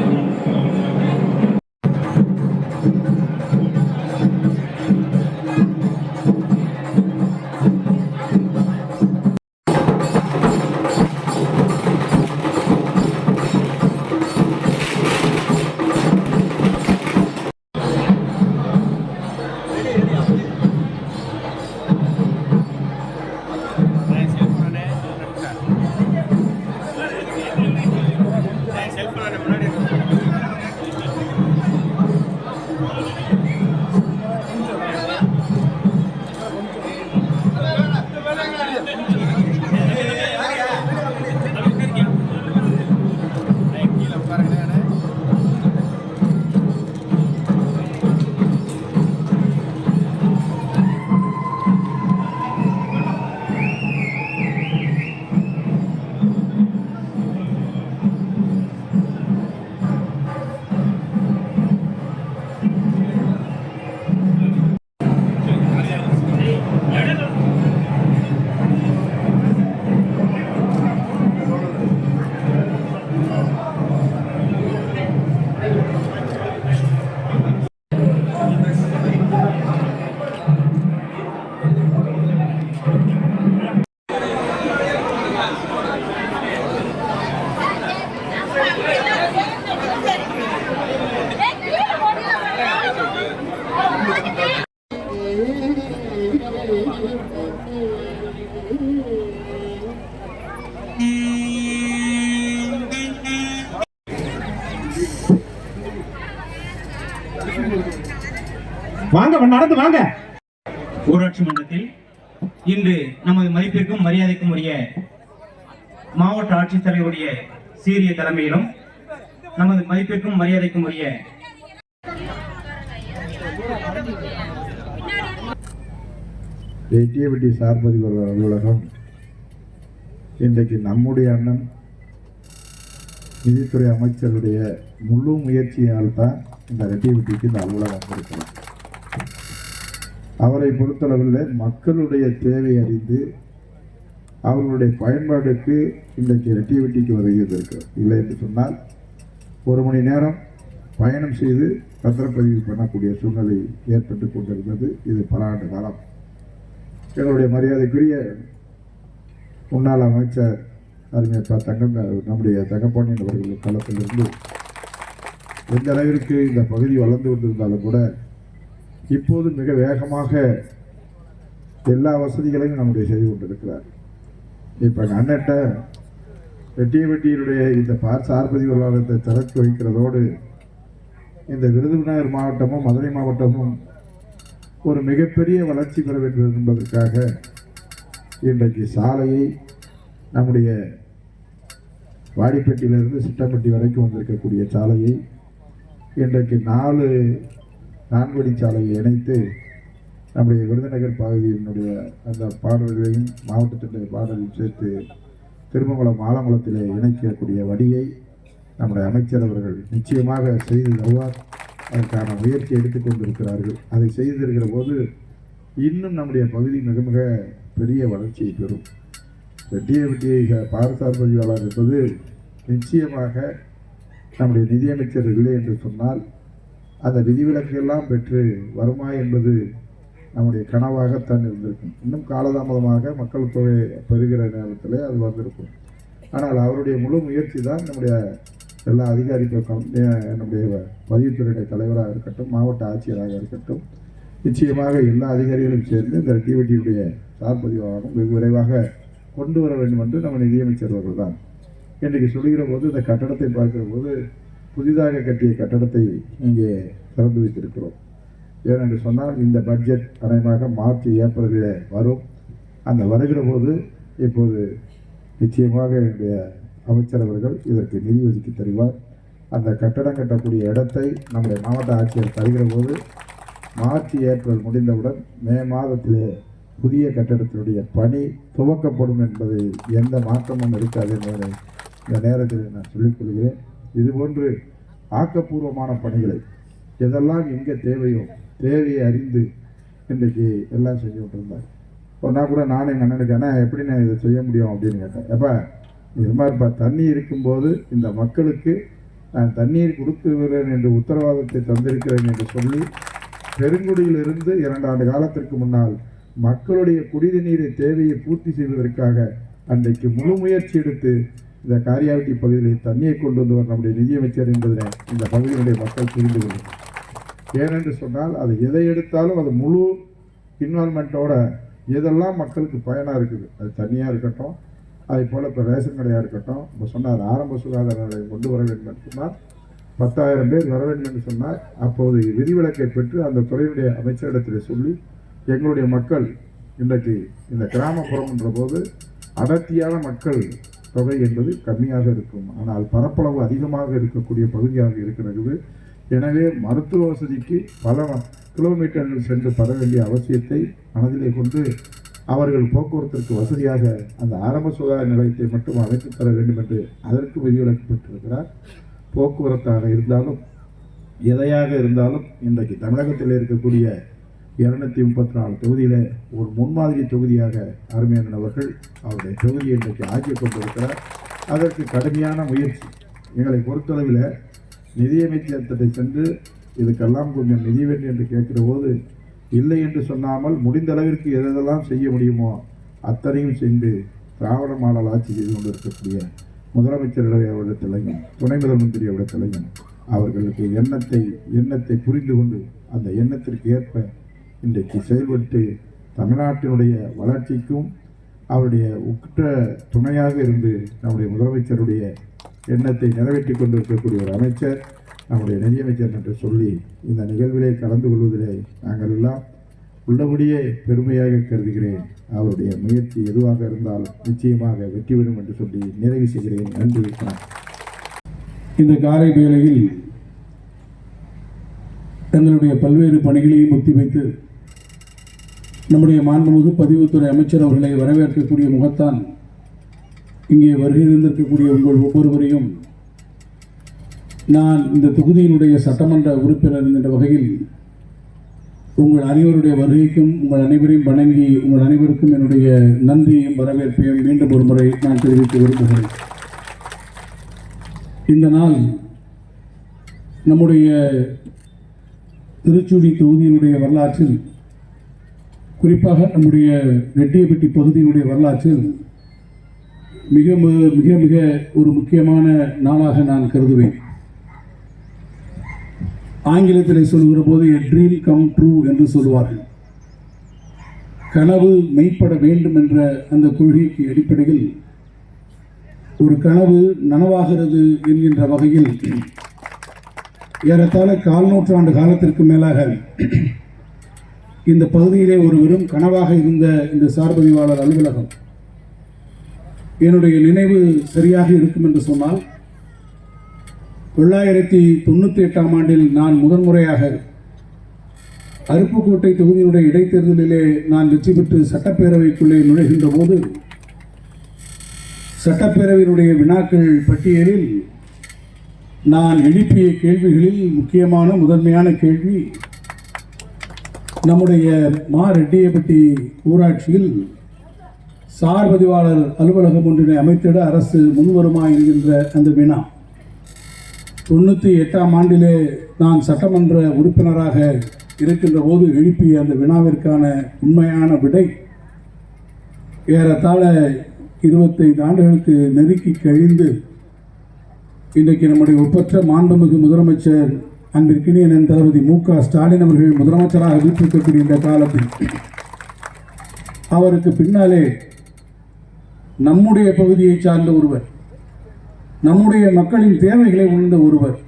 வாங்க நடந்து வாங்க. ஊராட்சி மன்றத்தில் இன்று நமது மதிப்பிற்கும் மரியாதைக்கும் உரிய மாவட்ட ஆட்சித்தலைவருடைய சீரிய தலைமையிலும் நமது மதிப்பிற்கும் மரியாதைக்கும் உரிய எட்டியபட்டி சார்பதிவர் அலுவலகம் இன்றைக்கு நம்முடைய அண்ணன் நிதித்துறை அமைச்சருடைய முழு முயற்சியால் தான் இந்த ரெட்டியபட்டிக்கு இந்த அலுவலகம் வந்திருக்கிறது அவரை பொறுத்தளவில் மக்களுடைய தேவை அறிந்து அவர்களுடைய பயன்பாடுக்கு இன்றைக்கு ரெட்டிவிட்டிக்கு வருகிறது இல்லை என்று சொன்னால் ஒரு மணி நேரம் பயணம் செய்து பத்திரப்பதிவு பண்ணக்கூடிய சூழ்நிலை ஏற்பட்டு கொண்டிருந்தது இது பல ஆண்டு காலம் எங்களுடைய மரியாதைக்குரிய முன்னாள் அமைச்சர் அருமையா ப. தங்கம் நம்முடைய தங்கப்பாண்டியன் அவர்கள் காலத்திலிருந்து எந்த அளவிற்கு இந்த பகுதி வளர்ந்து கொண்டிருந்தாலும் கூட இப்போது மிக வேகமாக எல்லா வசதிகளையும் நம்முடைய செய்து கொண்டிருக்கிறார். இப்போ அண்ணட்ட வெட்டியவெட்டியினுடைய இந்த பார் சார்பதி அலுவலகத்தை திறந்து வைக்கிறதோடு இந்த விருதுநகர் மாவட்டமும் மதுரை மாவட்டமும் ஒரு மிகப்பெரிய வளர்ச்சி பெற வேண்டும் என்பதற்காக இன்றைக்கு சாலையை நம்முடைய வாடிப்பட்டியிலிருந்து சிட்டப்பட்டி வரைக்கும் வந்திருக்கக்கூடிய சாலையை இன்றைக்கு நாலு நான்குடி சாலையை இணைத்து நம்முடைய விருதுநகர் பகுதியினுடைய அந்த பாடல்களையும் மாவட்டத்தினுடைய பாடலையும் சேர்த்து திருமங்கலம் ஆலங்குளத்திலே இணைக்கக்கூடிய வடியை நம்முடைய அமைச்சர் அவர்கள் நிச்சயமாக செய்து தருவார். அதற்கான முயற்சி எடுத்துக்கொண்டிருக்கிறார்கள் அதை செய்திருக்கிற போது இன்னும் நம்முடைய பகுதி மிக மிக பெரிய வளர்ச்சியை பெறும். வெட்டிய வெட்டியை பாரசார் பதிவாளர் என்பது நிச்சயமாக நம்முடைய நிதியமைச்சர் இல்லை என்று சொன்னால் அந்த விதிவிலக்கெல்லாம் பெற்று வருமா என்பது நம்முடைய கனவாகத்தான் இருந்திருக்கும். இன்னும் காலதாமதமாக மக்கள் தொகை பெறுகிற நேரத்தில் அது வந்திருக்கும். ஆனால் அவருடைய முழு முயற்சி தான் நம்முடைய எல்லா அதிகாரிகளுக்கும் நம்முடைய பதிவுத்துறையுடைய தலைவராக இருக்கட்டும் மாவட்ட ஆட்சியராக இருக்கட்டும் நிச்சயமாக எல்லா அதிகாரிகளும் சேர்ந்து இந்த டிவிடியுடைய சார் பதிவாகவும் வெகு விரைவாக கொண்டு வர வேண்டும் என்று நம்ம நிதியமைச்சர் அவர்கள் தான். இன்றைக்கு சொல்கிற போது இந்த கட்டடத்தை பார்க்கிற போது புதிதாக கட்டிய கட்டடத்தை இங்கே திறந்து வைத்திருக்கிறோம். ஏனென்று சொன்னால் இந்த பட்ஜெட் அநேகமாக மார்ச் ஏப்ரலில் வரும். அந்த வருகிற போது இப்போது நிச்சயமாக என்னுடைய அமைச்சர் அவர்கள் இதற்கு நிதி ஒதுக்கி தருவார். அந்த கட்டடம் கட்டக்கூடிய இடத்தை நம்முடைய மாவட்ட ஆட்சியர் தருகிற போது மார்ச் ஏப்ரல் முடிந்தவுடன் மே மாதத்திலே புதிய கட்டடத்தினுடைய பணி துவக்கப்படும் என்பதை எந்த மாற்றமும் இருக்காது என்பதை இந்த நேரத்தில் நான் சொல்லிக் கொள்கிறேன். இதுபோன்று ஆக்கப்பூர்வமான பணிகளை எதெல்லாம் எங்கே தேவையோ தேவையை அறிந்து இன்றைக்கு எல்லாம் செஞ்சு கொண்டிருந்தார். ஒரு நாள் கூட நானும் எங்கள் அண்ணனுக்கு அண்ணா எப்படி நான் இதை செய்ய முடியும் அப்படின்னு கேட்டேன். எப்போ இது மாதிரிப்பா தண்ணி இருக்கும்போது இந்த மக்களுக்கு நான் தண்ணீர் கொடுத்து என்று உத்தரவாதத்தை தந்திருக்கிறேன் என்று சொல்லி பெருங்குடியிலிருந்து இரண்டு ஆண்டு காலத்திற்கு முன்னால் மக்களுடைய குடிநீரை தேவையை பூர்த்தி செய்வதற்காக அன்றைக்கு முழு முயற்சி எடுத்து இந்த காரியாவட்டி பகுதியில் தண்ணியை கொண்டு வந்தவர் நம்முடைய நிதியமைச்சர் என்பதனை இந்த பகுதியினுடைய மக்கள் புரிந்து கொள்ளும். ஏனென்று சொன்னால் அது எதை எடுத்தாலும் அது முழு இன்வால்மெண்ட்டோட எதெல்லாம் மக்களுக்கு பயனாக இருக்குது. அது தண்ணியாக இருக்கட்டும் அதே போல் இப்போ ரேஷன் கடையாக இருக்கட்டும் இப்போ சொன்னார் ஆரம்ப சுகாதார நிலையம் கொண்டு வர வேண்டும் என்று சொன்னால் பத்தாயிரம் பேர் வர வேண்டும் என்று சொன்னால் அப்போது விதிவிலக்கை பெற்று அந்த துறையுடைய அமைச்சரிடத்தில் சொல்லி எங்களுடைய மக்கள் இன்றைக்கு இந்த கிராமப்புறம்ன்ற போது அடர்த்தியான மக்கள் தொகை என்பது கம்மியாக இருக்கும். ஆனால் பரப்பளவு அதிகமாக இருக்கக்கூடிய பகுதியாக இருக்கிறது. எனவே மருத்துவ வசதிக்கு பல கிலோமீட்டர்கள் சென்று பெற வேண்டிய அவசியத்தை மனதிலே கொண்டு அவர்கள் போக்குவரத்திற்கு வசதியாக அந்த ஆரம்ப சுகாதார நிலையத்தை மட்டும் அமைத்து தர வேண்டும் என்று அதற்கு விதிவிலக்கப்பட்டிருக்கிறார். போக்குவரத்தாக இருந்தாலும் எதையாக இருந்தாலும் இன்றைக்கு தமிழகத்தில் இருக்கக்கூடிய இரநூத்தி முப்பத்தி நாலு தொகுதியில் ஒரு முன்மாதிரி தொகுதியாக அருமையான அவர்கள் அவருடைய தொகுதியை இன்றைக்கு ஆக்கிக் கொண்டிருக்கிறார். அதற்கு கடுமையான முயற்சி. எங்களை பொறுத்தளவில் நிதியமைச்சர்கிட்ட சென்று இதுக்கெல்லாம் கொஞ்சம் நிதி வேண்டும் என்று கேட்கிற போது இல்லை என்று சொன்னாமல் முடிந்த அளவிற்கு எதெல்லாம் செய்ய முடியுமோ அத்தனையும் செய்து திராவிட மாடல் ஆட்சி செய்து கொண்டிருக்கக்கூடிய முதலமைச்சர் அவரிடத்திலையும் துணை முதலமந்திரி அவரிடத்திலையும் அவர்களுக்கு எண்ணத்தை எண்ணத்தை புரிந்து கொண்டு அந்த எண்ணத்திற்கு ஏற்ப இன்றைக்கு செயல்பட்டு தமிழ்நாட்டினுடைய வளர்ச்சிக்கும் அவருடைய உற்ற துணையாக இருந்து நம்முடைய முதலமைச்சருடைய எண்ணத்தை நிறைவேற்றி கொண்டிருக்கக்கூடிய ஒரு அமைச்சர் நம்முடைய நிதியமைச்சர் என்று சொல்லி இந்த நிகழ்விலே கலந்து கொள்வதிலே நாங்கள் எல்லாம் உள்ளபடியே பெருமையாக கருதுகிறேன். அவருடைய முயற்சி எதுவாக இருந்தாலும் நிச்சயமாக வெற்றி பெறும் என்று சொல்லி நிறைவு செய்கிறேன். நன்றி வணக்கம். இந்த காலை வேளையில் தங்களுடைய பல்வேறு பணிகளையும் ஒத்திவைத்து நம்முடைய மாண்புமிகு பதிவுத்துறை அமைச்சர் அவர்களை வரவேற்கக்கூடிய முகத்தான் இங்கே வருகை இருந்திருக்கக்கூடிய உங்கள் ஒவ்வொருவரையும் நான் இந்த தொகுதியினுடைய சட்டமன்ற உறுப்பினர் என்கின்ற வகையில் உங்கள் அனைவருடைய வருகைக்கும் உங்கள் அனைவரையும் வணங்கி உங்கள் அனைவருக்கும் என்னுடைய நன்றியையும் வரவேற்பையும் மீண்டும் ஒரு முறை நான் தெரிவித்து விரும்புகிறேன். இந்த நாள் நம்முடைய திருச்சுடி தொகுதியினுடைய வரலாற்றில் குறிப்பாக நம்முடைய ரெட்டியப்பட்டி பகுதியினுடைய வரலாற்றில் மிக மிக மிக ஒரு முக்கியமான நாளாக நான் கருதுவேன். ஆங்கிலத்தில் சொல்கிற போது எ ட்ரீம் கம் ட்ரூ என்று சொல்வார்கள் கனவு மெய்ப்பட வேண்டும் என்ற அந்த கொள்கைக்கு அடிப்படையில் ஒரு கனவு நனவாகிறது என்கின்ற வகையில் ஏறத்தாழ கால் நூற்றாண்டு காலத்திற்கு மேலாக இந்த பகுதியிலே ஒரு வெறும் கனவாக இருந்த இந்த சார்பதிவாளர் அலுவலகம் என்னுடைய நினைவு சரியாக இருக்கும் என்று சொன்னால் தொள்ளாயிரத்தி தொண்ணூற்றி எட்டாம் ஆண்டில் நான் முதன்முறையாக அருப்புக்கோட்டை தொகுதியினுடைய இடைத்தேர்தலிலே நான் வெற்றி பெற்று சட்டப்பேரவைக்குள்ளே நுழைகின்ற போது சட்டப்பேரவையினுடைய வினாக்கள் பட்டியலில் நான் எழுப்பிய கேள்விகளில் முக்கியமான முதன்மையான கேள்வி நம்முடைய மா ரெட்டியப்பட்டி ஊராட்சியில் சார் பதிவாளர் அலுவலகம் ஒன்றினை அமைத்திட அரசு முன்வருமா என்கின்ற அந்த வினா. தொண்ணூற்றி எட்டாம் ஆண்டிலே நான் சட்டமன்ற உறுப்பினராக இருக்கின்ற போது எழுப்பிய அந்த வினாவிற்கான உண்மையான விடை ஏறத்தாழ இருபத்தைந்து ஆண்டுகளுக்கு நெருக்கி கழிந்து இன்றைக்கு நம்முடைய ஒப்பற்ற மாண்புமிகு முதலமைச்சர் அன்பிற்கினியன் தளபதி மு க. ஸ்டாலின் அவர்கள் முதலமைச்சராக வீட்டிருக்கக்கூடிய இந்த காலத்தில் அவருக்கு பின்னாலே நம்முடைய பகுதியை சார்ந்த ஒருவர் நம்முடைய மக்களின் தேவைகளை உணர்ந்த ஒருவர்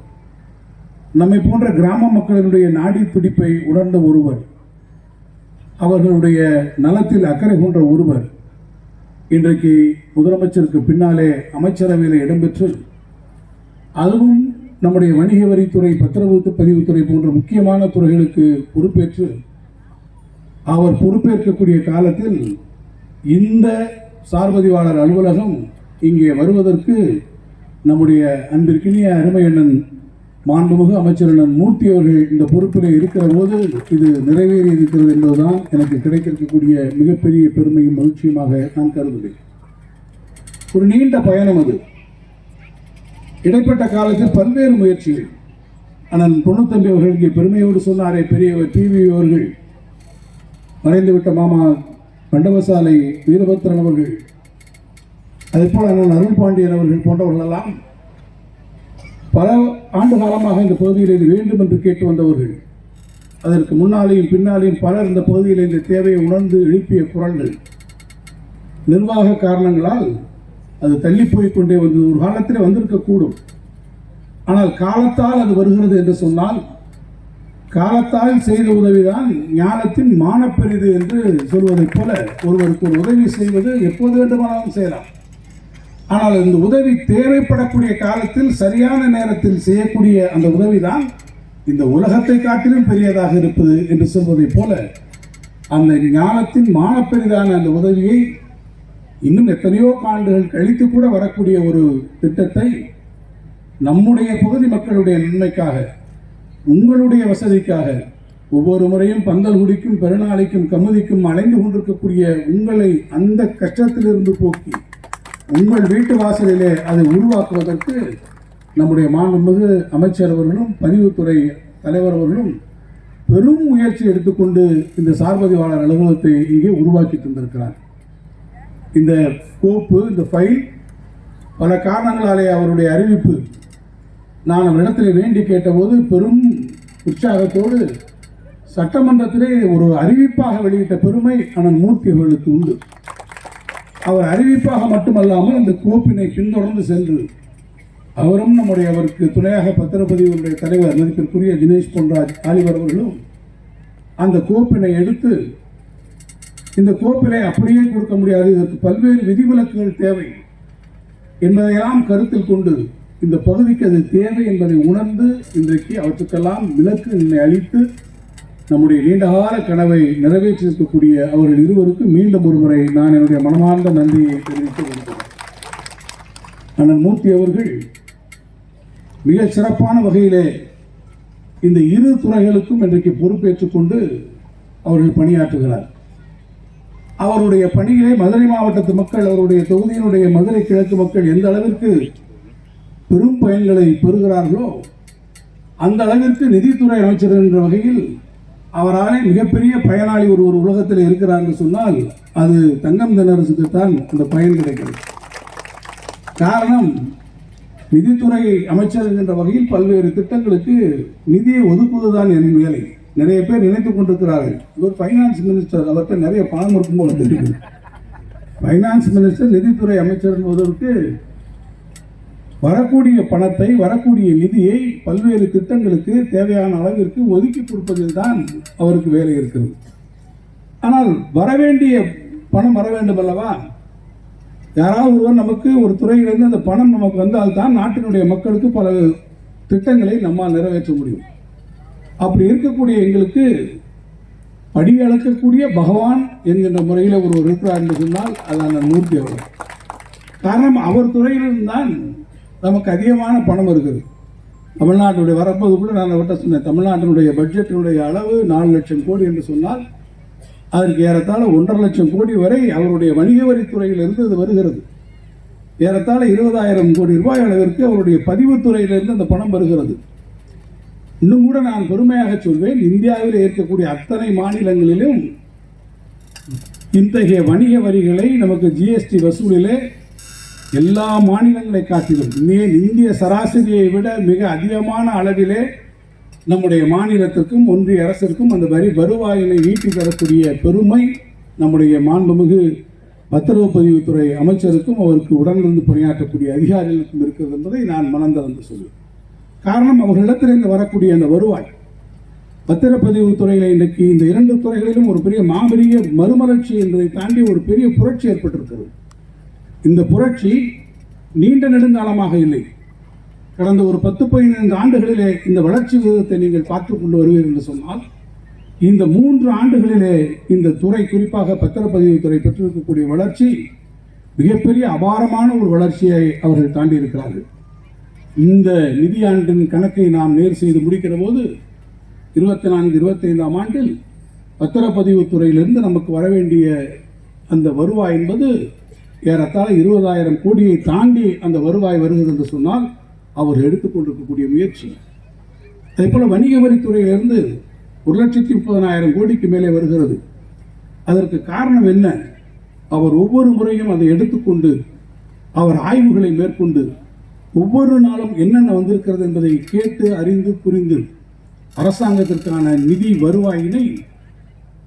நம்மை போன்ற கிராம மக்களினுடைய நாடி துடிப்பை உணர்ந்த ஒருவர் அவர்களுடைய நலத்தில் அக்கறை கொண்ட ஒருவர் இன்றைக்கு முதலமைச்சருக்கு பின்னாலே அமைச்சரவையில் இடம்பெற்று அதுவும் நம்முடைய வணிக வரித்துறை பத்திரவு பதிவுத்துறை போன்ற முக்கியமான துறைகளுக்கு பொறுப்பேற்று அவர் பொறுப்பேற்கக்கூடிய காலத்தில் இந்த சார்பதிவாளர் அலுவலகம் இங்கே வருவதற்கு நம்முடைய அன்பிற்கினிய அருமை அண்ணன் மாண்புமிகு அமைச்சர் அண்ணன் மூர்த்தி அவர்கள் இந்த பொறுப்பில் இருக்கிற போது இது நிறைவேறி இருக்கிறது என்பதுதான் எனக்கு கிடைத்திருக்கக்கூடிய மிகப்பெரிய பெருமையும் மகிழ்ச்சியுமாக நான் கருதுகிறேன். ஒரு நீண்ட பயணம் அது. இடைப்பட்ட காலத்தில் பல்வேறு முயற்சிகள். அண்ணன் பொண்ணுத்தம்பி அவர்கள் இங்கே பெருமையோடு சொன்னாரே பெரியவர் டிவி அவர்கள். மறைந்துவிட்ட மாமா மண்டபசாலை வீரபத்ரன் அவர்கள். அதேபோல் அண்ணன் அருள் பாண்டியன் அவர்கள் போன்றவர்களெல்லாம் பல ஆண்டு காலமாக இந்த பகுதியில் இது வேண்டும் என்று கேட்டு வந்தவர்கள். அதற்கு முன்னாலேயும் பின்னாலேயும் பலர் இந்த பகுதியில் இந்த தேவையை உணர்ந்து எழுப்பிய குரல்கள். நிர்வாக காரணங்களால் அது தள்ளி போய்கொண்டே வந்தது. ஒரு காலத்தில் வந்திருக்கக்கூடும். ஆனால் காலத்தால் அது வருகிறது என்று சொன்னால் காலத்தால் செய்த உதவிதான் ஞானத்தின் மானப்பெரிது என்று சொல்வதைப் போல ஒருவருக்கு ஒரு உதவி செய்வது எப்போது வேண்டுமானாலும் செய்யலாம். ஆனால் இந்த உதவி தேவைப்படக்கூடிய காலத்தில் சரியான நேரத்தில் செய்யக்கூடிய அந்த உதவிதான் இந்த உலகத்தை காட்டிலும் பெரியதாக இருப்பது என்று சொல்வதைப் போல அந்த ஞானத்தின் மானப்பெரிதான அந்த உதவியை இன்னும் எத்தனையோ ஆண்டுகள் கழித்து கூட வரக்கூடிய ஒரு திட்டத்தை நம்முடைய பகுதி மக்களுடைய நன்மைக்காக உங்களுடைய வசதிக்காக ஒவ்வொரு முறையும் பந்தல் குடிக்கும் பெருநாளைக்கும் கமுதிக்கும் அலைந்து கொண்டிருக்கக்கூடிய உங்களை அந்த கஷ்டத்திலிருந்து போக்கி உங்கள் வீட்டு வாசலிலே அதை உருவாக்குவதற்கு நம்முடைய மாண்புமிகு அமைச்சர் அவர்களும் பதிவுத்துறை தலைவர் அவர்களும் பெரும் முயற்சி எடுத்துக்கொண்டு இந்த சார்பதிவாளர் அலுவலகத்தை இங்கே உருவாக்கி தந்திருக்கிறார் இந்த கோப்பு இந்த ஃபைல் பல காரணங்களாலே அவருடைய அறிவிப்பு. நான் அவரிடத்தில் வேண்டி கேட்டபோது பெரும் உற்சாகத்தோடு சட்டமன்றத்திலே ஒரு அறிவிப்பாக வெளியிட்ட பெருமை அண்ணன் மூர்த்தி அவர்களுக்கு உண்டு. அவர் அறிவிப்பாக மட்டுமல்லாமல் அந்த கோப்பினை பின்தொடர்ந்து சென்று அவரும் நம்முடைய அவருக்கு துணையாக பத்திரப்பதிவுடைய தலைவர் மதிப்பிற்குரிய தினேஷ் பொன்ராஜ் ஆலிவர் அவர்களும் அந்த கோப்பினை எடுத்து இந்த கோப்பிலை அப்படியே கொடுக்க முடியாது. இதற்கு பல்வேறு விதிவிலக்குகள் தேவை. என்பதையெல்லாம் கருத்தில் கொண்டு இந்த பகுதிக்கு அது தேவை என்பதை உணர்ந்து இன்றைக்கு அவற்றுக்கெல்லாம் விலக்கு அளித்து நம்முடைய நீண்டகால கனவை நிறைவேற்றியிருக்கக்கூடிய அவர்கள் இருவருக்கும் மீண்டும் ஒருமுறை நான் என்னுடைய மனமார்ந்த நன்றியை தெரிவித்துக் கொள்கிறேன். அண்ணன் மூர்த்தி அவர்கள் மிக சிறப்பான வகையிலே இந்த இரு துறைகளுக்கும் இன்றைக்கு பொறுப்பேற்றுக்கொண்டு அவர்கள் பணியாற்றுகிறார். அவருடைய பணியிலே மதுரை மாவட்டத்து மக்கள் அவருடைய தொகுதியினுடைய மதுரை கிழக்கு மக்கள் எந்த அளவிற்கு பெரும் பயன்களை பெறுகிறார்களோ அந்த அளவிற்கு நிதித்துறை அமைச்சர் என்ற வகையில் அவராலே மிகப்பெரிய பயனாளி ஒரு ஒரு உலகத்தில் இருக்கிறார் என்று சொன்னால் அது தங்கம் தென்னரசுக்கு தான் அந்த பயன் கிடைக்கிறது. காரணம் நிதித்துறை அமைச்சர் என்ற வகையில் பல்வேறு திட்டங்களுக்கு நிதியை ஒதுக்குவதுதான் என் வேலை. நிறைய பேர் நினைத்து கொண்டிருக்கிறார்கள். இவர் ஃபைனான்ஸ் மினிஸ்டர் அவர்கிட்ட நிறைய பணம் இருக்கும் போல தெரியுது ஃபைனான்ஸ் மினிஸ்டர் நிதித்துறை அமைச்சர் என்பதற்கு வரக்கூடிய பணத்தை வரக்கூடிய நிதியை பல்வேறு திட்டங்களுக்கு தேவையான அளவிற்கு ஒதுக்கி கொடுப்பதில் தான் அவருக்கு வேலை இருக்கிறது. ஆனால் வரவேண்டிய பணம் வர வேண்டும் அல்லவா? யாராவது ஒருவர் நமக்கு ஒரு துறையிலிருந்து அந்த பணம் நமக்கு வந்தால்தான் நாட்டினுடைய மக்களுக்கு பல திட்டங்களை நம்மால் நிறைவேற்ற முடியும். அப்படி இருக்கக்கூடிய எங்களுக்கு படி அளக்கக்கூடிய பகவான் என்கின்ற முறையில் ஒரு இருக்கிறார் என்று சொன்னால் அதான் மூர்த்தி அவர் காரணம் அவர் துறையிலிருந்து தான் நமக்கு அதிகமான பணம் இருக்குது. தமிழ்நாட்டுடைய வரப்போது கூட நான் அவர்கிட்ட சொன்னேன் தமிழ்நாட்டினுடைய பட்ஜெட்டினுடைய அளவு நாலு லட்சம் கோடி என்று சொன்னால் அதற்கு ஏறத்தாழ ஒன்றரை லட்சம் கோடி வரை அவருடைய வணிக வரித்துறையிலிருந்து அது வருகிறது. ஏறத்தாழ இருபதாயிரம் கோடி ரூபாய் அளவிற்கு அவருடைய பதிவுத்துறையிலிருந்து அந்த பணம் வருகிறது. இன்னும் கூட நான் பெருமையாக சொல்வேன் இந்தியாவில் இருக்கக்கூடிய அத்தனை மாநிலங்களிலும் இத்தகைய வணிக வரிகளை நமக்கு ஜிஎஸ்டி வசூலிலே எல்லா மாநிலங்களை காட்டிலும் ஏன் இந்திய சராசரியை விட மிக அதிகமான அளவிலே நம்முடைய மாநிலத்திற்கும் ஒன்றிய அரசிற்கும் அந்த வரி வருவாயினை ஈட்டி தரக்கூடிய பெருமை நம்முடைய மாண்புமிகு பத்திரப்பதிவுத்துறை அமைச்சருக்கும் அவருக்கு உடனிருந்து பணியாற்றக்கூடிய அதிகாரிகளுக்கும் இருக்கிறது என்பதை நான் மனந்திறந்து சொல்வேன். காரணம் அவர்களிடத்திலிருந்து வரக்கூடிய அந்த வருவாய். பத்திரப்பதிவு துறையில் இன்றைக்கு இந்த இரண்டு துறைகளிலும் ஒரு பெரிய மாபெரிய மறுமலர்ச்சி என்பதை தாண்டி ஒரு பெரிய புரட்சி ஏற்பட்டிருக்கிறது. இந்த புரட்சி நீண்ட நெடுங்காலமாக இல்லை. கடந்த ஒரு பத்து பதினைந்து ஆண்டுகளிலே இந்த வளர்ச்சி விகிதத்தை நீங்கள் பார்த்து கொண்டு வருவீர்கள் என்று சொன்னால் இந்த மூன்று ஆண்டுகளிலே இந்த துறை குறிப்பாக பத்திரப்பதிவு துறை பெற்றிருக்கக்கூடிய வளர்ச்சி மிகப்பெரிய அபாரமான ஒரு வளர்ச்சியை அவர்கள் தாண்டி இருக்கிறார்கள் இந்த நிதியாண்டின் கணக்கை நாம் நேர் செய்து முடிக்கிற போது இருபத்தி நான்கு இருபத்தைந்தாம் ஆண்டில் பத்திரப்பதிவு துறையிலிருந்து நமக்கு வர வேண்டிய அந்த வருவாய் என்பது ஏறத்தாழ இருபதாயிரம் கோடியை தாண்டி அந்த வருவாய் வருகிறது என்று சொன்னால் அவர் எடுத்துக்கொண்டிருக்கக்கூடிய முயற்சி. அதே போல் வணிக வரித்துறையிலிருந்து ஒரு லட்சத்தி முப்பதனாயிரம் கோடிக்கு மேலே வருகிறது. அதற்கு காரணம் என்ன? அவர் ஒவ்வொரு முறையும் அதை எடுத்துக்கொண்டு அவர் ஆய்வுகளை மேற்கொண்டு ஒவ்வொரு நாளும் என்னென்ன வந்திருக்கிறது என்பதை கேட்டு அறிந்து புரிந்து அரசாங்கத்திற்கான நிதி வருவாயினை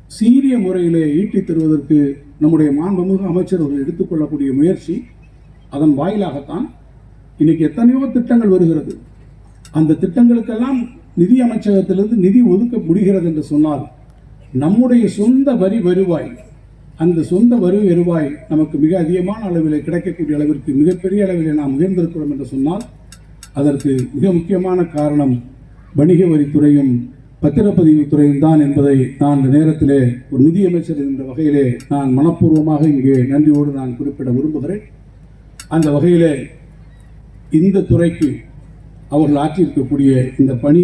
சீரிய முறையிலே ஈட்டித் தருவதற்கு நம்முடைய மாண்புமிகு அமைச்சர் அவர்கள் எடுத்துக்கொள்ளக்கூடிய முயற்சி அதன் வாயிலாகத்தான் இன்னைக்கு எத்தனையோ திட்டங்கள் வருகிறது. அந்த திட்டங்களுக்கெல்லாம் நிதி அமைச்சகத்திலிருந்து நிதி ஒதுக்க முடிகிறது என்று சொன்னால் நம்முடைய சொந்த வரி வருவாய் அந்த சொந்த வரி வருவாய் நமக்கு மிக அதிகமான அளவில் கிடைக்கக்கூடிய அளவிற்கு மிகப்பெரிய அளவில் நாம் உயர்ந்திருக்கிறோம் என்று சொன்னால் அதற்கு மிக முக்கியமான காரணம் வணிக வரித்துறையும் பத்திரப்பதிவு துறையும் தான் என்பதை நான் இந்த நேரத்திலே ஒரு நிதியமைச்சர் என்ற வகையிலே நான் மனப்பூர்வமாக இங்கே நன்றியோடு நான் குறிப்பிட விரும்புகிறேன். அந்த வகையிலே இந்த துறைக்கு அவர்கள் ஆற்றியிருக்கக்கூடிய இந்த பணி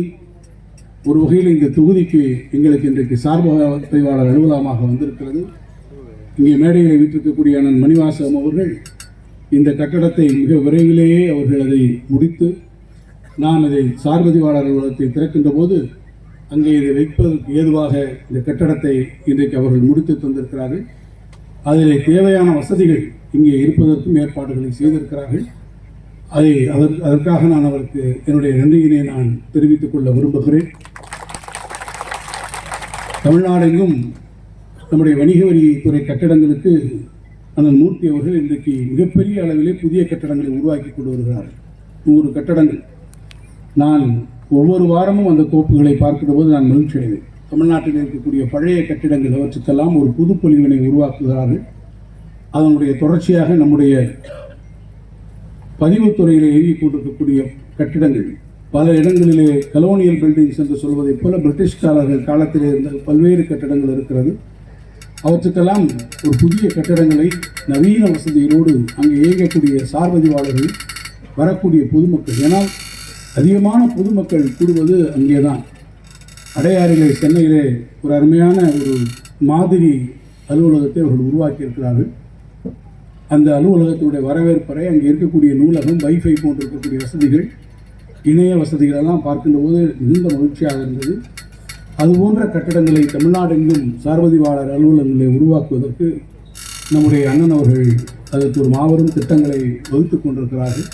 ஒரு வகையில் இந்த தொகுதிக்கு எங்களுக்கு இன்றைக்கு சார்பு பதிவாளர் அலுவலகமாக வந்திருக்கிறது. இங்கே மேடையில் வீட்டிருக்கக்கூடிய அண்ணன் மணிவாசகம் அவர்கள் இந்த கட்டடத்தை மிக விரைவிலேயே அவர்கள் அதை முடித்து நான் அதை சார்பதிவாளர் அலுவலகத்தை திறக்கின்ற போது அங்கே இதை வைப்பதற்கு ஏதுவாக இந்த கட்டடத்தை இன்றைக்கு அவர்கள் முடித்து தந்திருக்கிறார்கள். அதிலே தேவையான வசதிகள் இங்கே இருப்பதற்கும் ஏற்பாடுகளை செய்திருக்கிறார்கள். அதை அதற் அதற்காக நான் அவருக்கு என்னுடைய நன்றியினை நான் தெரிவித்துக் கொள்ள விரும்புகிறேன். தமிழ்நாடெங்கும் நம்முடைய வணிக வரித்துறை கட்டடங்களுக்கு அண்ணன் மூர்த்தி அவர்கள் இன்றைக்கு மிகப்பெரிய அளவிலே புதிய கட்டடங்களை உருவாக்கி கொண்டு வருகிறார். நூறு கட்டடங்கள். நான் ஒவ்வொரு வாரமும் அந்த கோப்புகளை பார்க்கிற போது நான் மகிழ்ச்சி அடைவேன். தமிழ்நாட்டில் இருக்கக்கூடிய பழைய கட்டிடங்கள் அவற்றுக்கெல்லாம் ஒரு புதுப்பொலிவினை உருவாக்குகிறார்கள். அதனுடைய தொடர்ச்சியாக நம்முடைய பதிவுத்துறையில் எழுதி கொண்டிருக்கக்கூடிய கட்டிடங்கள் பல இடங்களிலே கலோனியல் பில்டிங்ஸ் என்று சொல்வதைப் போல பிரிட்டிஷ்காரர்கள் காலத்தில் இருந்த பல்வேறு கட்டடங்கள் இருக்கிறது. அவற்றுக்கெல்லாம் ஒரு புதிய கட்டடங்களை நவீன வசதிகளோடு அங்கே இயங்கக்கூடிய சார்பதிவாளர்கள் வரக்கூடிய பொதுமக்கள். ஏனால் அதிகமான பொதுமக்கள் கூடுவது அங்கே தான் அடையாறிலே சென்னையிலே ஒரு அருமையான ஒரு மாதிரி அலுவலகத்தை அவர்கள் உருவாக்கியிருக்கிறார்கள். அந்த அலுவலகத்தினுடைய வரவேற்பறை அங்கே இருக்கக்கூடிய நூலகம் வைஃபை போன்று இருக்கக்கூடிய வசதிகள் இணைய வசதிகளெல்லாம் பார்க்கின்ற போது மிகுந்த மகிழ்ச்சியாக இருந்தது. அதுபோன்ற கட்டடங்களை தமிழ்நாடெங்கும் சார்வதிவாளர் அலுவலகங்களை உருவாக்குவதற்கு நம்முடைய அண்ணன் அவர்கள் அதற்கு ஒரு மாபெரும் திட்டங்களை வகுத்துக் கொண்டிருக்கிறார்கள்.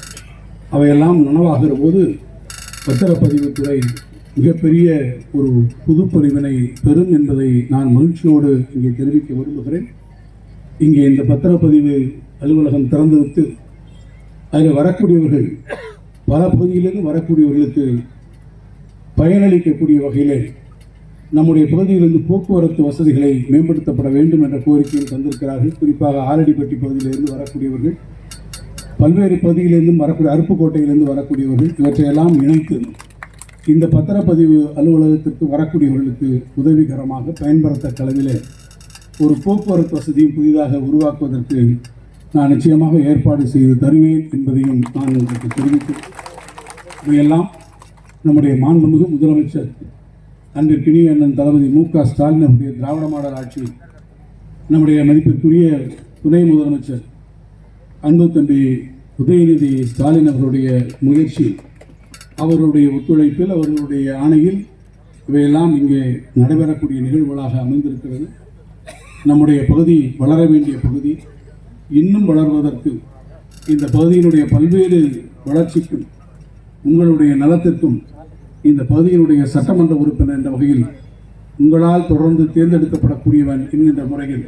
அவையெல்லாம் நனவாகிற போது பத்திரப்பதிவுத்துறை மிகப்பெரிய ஒரு புதுப்பொலிவினை பெறும் என்பதை நான் மகிழ்ச்சியோடு இங்கே தெரிவிக்க விரும்புகிறேன். இங்கே இந்த பத்திரப்பதிவு அலுவலகம் திறந்துவிட்டு அதில் வரக்கூடியவர்கள் பல பகுதியிலிருந்து வரக்கூடியவர்களுக்கு பயனளிக்கக்கூடிய வகையிலே நம்முடைய பகுதியிலிருந்து போக்குவரத்து வசதிகளை மேம்படுத்தப்பட வேண்டும் என்ற கோரிக்கையை தந்திருக்கிறார்கள். குறிப்பாக ஆரடிப்பட்டி பகுதியிலிருந்து வரக்கூடியவர்கள் பல்வேறு பகுதியிலிருந்தும் வரக்கூடிய அருப்புக்கோட்டையிலிருந்து வரக்கூடியவர்கள் இவற்றையெல்லாம் இணைத்து இந்த பத்திரப்பதிவு அலுவலகத்திற்கு வரக்கூடியவர்களுக்கு உதவிகரமாக பயன்படுத்த அளவிலே ஒரு போக்குவரத்து வசதியும் புதிதாக உருவாக்குவதற்கு நான் நிச்சயமாக ஏற்பாடு செய்து தருவேன் என்பதையும் நான் உங்களுக்கு தெரிவித்து இவையெல்லாம் நம்முடைய மாண்புமிகு முதலமைச்சர் அன்பிற்கினிய அண்ணன் தளபதி மு க ஸ்டாலின் அவருடைய திராவிட மாடல் ஆட்சி நம்முடைய மதிப்பிற்குரிய துணை முதலமைச்சர் அன்பு தம்பி உதயநிதி ஸ்டாலின் அவருடைய முயற்சி அவருடைய ஒத்துழைப்பில் அவர்களுடைய ஆணையில் இவையெல்லாம் இங்கே நடைபெறக்கூடிய நிகழ்வுகளாக அமைந்திருக்கிறது. நம்முடைய பகுதி வளர வேண்டிய பகுதி இன்னும் வளர்வதற்கு இந்த பகுதியினுடைய பல்வேறு வளர்ச்சிக்கும் உங்களுடைய நலத்திற்கும் இந்த பகுதியினுடைய சட்டமன்ற உறுப்பினர் என்ற வகையில் உங்களால் தொடர்ந்து தேர்ந்தெடுக்கப்படக்கூடியவன் என்கின்ற முறையில்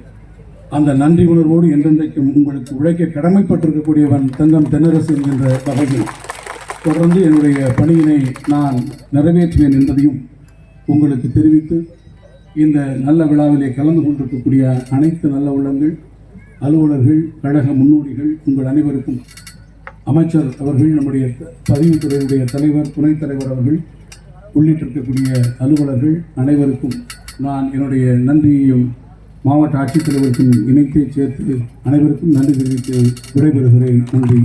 அந்த நன்றி உணர்வோடு என்றென்றைக்கும் உங்களுக்கு உழைக்க கடமைப்பட்டிருக்கக்கூடியவன் தங்கம் தென்னரசு என்கின்ற வகையில் தொடர்ந்து என்னுடைய பணியினை நான் நிறைவேற்றுவேன் என்பதையும் உங்களுக்கு தெரிவித்து இந்த நல்ல விழாவிலே கலந்து கொண்டிருக்கக்கூடிய அனைத்து நல்ல உள்ளங்கள் அலுவலர்கள் கழக முன்னோடிகள் உங்கள் அனைவருக்கும் அமைச்சர் அவர்கள் நம்முடைய பதிவுத்துறையுடைய தலைவர் துணைத் தலைவர் அவர்கள் உள்ளிட்டிருக்கக்கூடிய அலுவலர்கள் அனைவருக்கும் நான் என்னுடைய நன்றியையும் மாவட்ட ஆட்சித்தலைவருக்கும் இணைத்து சேர்த்து அனைவருக்கும் நன்றி தெரிவித்து விடைபெறுகிறேன். நன்றி.